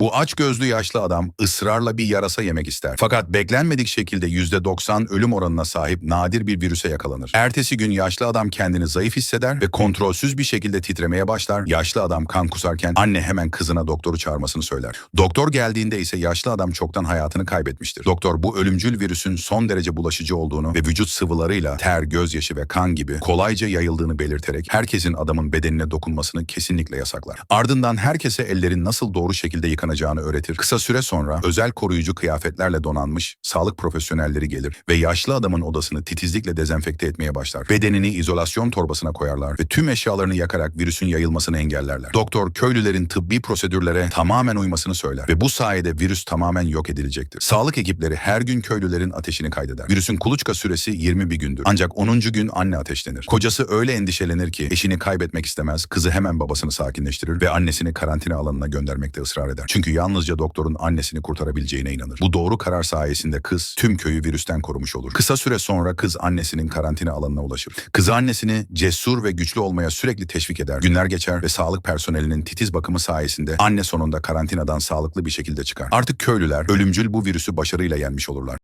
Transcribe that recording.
Bu aç gözlü yaşlı adam ısrarla bir yarasa yemek ister. Fakat beklenmedik şekilde %90 ölüm oranına sahip nadir bir virüse yakalanır. Ertesi gün yaşlı adam kendini zayıf hisseder ve kontrolsüz bir şekilde titremeye başlar. Yaşlı adam kan kusarken anne hemen kızına doktoru çağırmasını söyler. Doktor geldiğinde ise yaşlı adam çoktan hayatını kaybetmiştir. Doktor bu ölümcül virüsün son derece bulaşıcı olduğunu ve vücut sıvılarıyla ter, gözyaşı ve kan gibi kolayca yayıldığını belirterek herkesin adamın bedenine dokunmasını kesinlikle yasaklar. Ardından herkese ellerin nasıl doğru şekilde yıkanacağını öğretir. Kısa süre sonra özel koruyucu kıyafetlerle donanmış sağlık profesyonelleri gelir ve yaşlı adamın odasını titizlikle dezenfekte etmeye başlar. Bedenini izolasyon torbasına koyarlar ve tüm eşyalarını yakarak virüsün yayılmasını engellerler. Doktor köylülerin tıbbi prosedürlere tamamen uymasını söyler ve bu sayede virüs tamamen yok edilecektir. Sağlık ekipleri her gün köylülerin ateşini kaydeder. Virüsün kuluçka süresi 21 gündür. Ancak 10. gün anne ateşlenir. Kocası öyle endişelenir ki eşini kaybetmek istemez. Kızı hemen babasını sakinleştirir ve annesini karantina alanına göndermekte ısrar eder. Çünkü yalnızca doktorun annesini kurtarabileceğine inanır. Bu doğru karar sayesinde kız tüm köyü virüsten korumuş olur. Kısa süre sonra kız annesinin karantina alanına ulaşır. Kızı annesini cesur ve güçlü olmaya sürekli teşvik eder. Günler geçer ve sağlık personelinin titiz bakımı sayesinde anne sonunda karantinadan sağlıklı bir şekilde çıkar. Artık köylüler ölümcül bu virüsü başarıyla yenmiş olurlar.